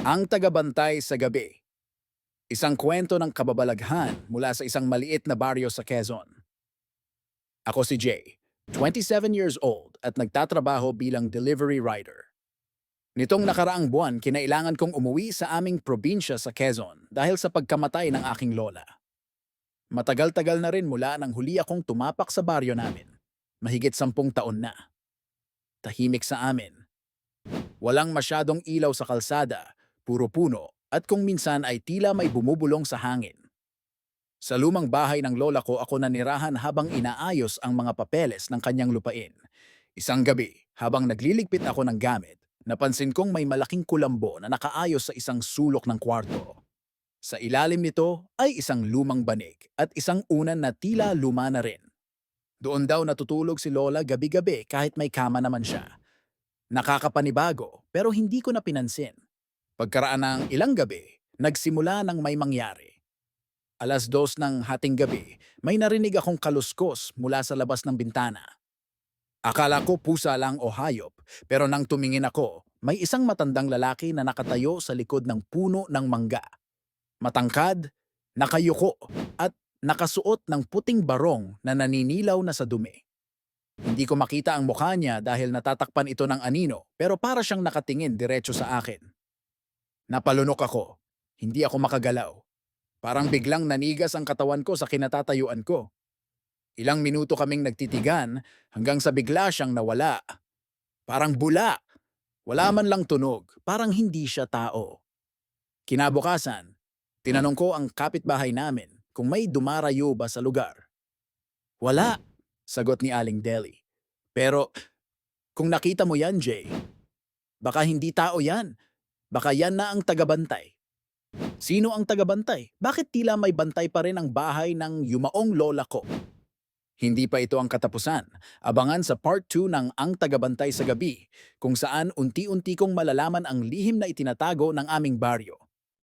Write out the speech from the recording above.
Ang tagabantay sa gabi. Isang kwento ng kababalaghan mula sa isang maliit na baryo sa Quezon. Ako si Jay, 27 years old at nagtatrabaho bilang delivery rider. Nitong nakaraang buwan, kinailangan kong umuwi sa aming probinsya sa Quezon dahil sa pagkamatay ng aking lola. Matagal-tagal na rin mula nang huli akong tumapak sa baryo namin. Mahigit sampung taon na. Tahimik sa amin. Walang masyadong ilaw sa kalsada, puro puno, at kung minsan ay tila may bumubulong sa hangin. Sa lumang bahay ng lola ko ako nanirahan habang inaayos ang mga papeles ng kanyang lupain. Isang gabi, habang nagliligpit ako ng gamit, napansin kong may malaking kulambo na nakaayos sa isang sulok ng kwarto. Sa ilalim nito ay isang lumang banig at isang unan na tila luma na rin. Doon daw natutulog si Lola gabi-gabi kahit may kama naman siya. Nakakapanibago pero hindi ko na pinansin. Pagkaraan ng ilang gabi, nagsimula ng may mangyari. Alas dos ng hating gabi, may narinig akong kaluskos mula sa labas ng bintana. Akala ko pusa lang o hayop, pero nang tumingin ako, may isang matandang lalaki na nakatayo sa likod ng puno ng mangga. Matangkad, nakayuko, at nakasuot ng puting barong na naninilaw na sa dumi. Hindi ko makita ang mukha niya dahil natatakpan ito ng anino, pero para siyang nakatingin diretso sa akin. Napalunok ako. Hindi ako makagalaw. Parang biglang nanigas ang katawan ko sa kinatatayuan ko. Ilang minuto kaming nagtitigan hanggang sa bigla siyang nawala. Parang bula. Wala man lang tunog. Parang hindi siya tao. Kinabukasan, tinanong ko ang kapitbahay namin kung may dumarayo ba sa lugar. Wala, sagot ni Aling Deli. Pero kung nakita mo yan, Jay, baka hindi tao yan. Baka yan na ang tagabantay. Sino ang tagabantay? Bakit tila may bantay pa rin ang bahay ng yumaong lola ko? Hindi pa ito ang katapusan. Abangan sa part 2 ng Ang Tagabantay sa Gabi, kung saan unti-unti kong malalaman ang lihim na itinatago ng aming baryo.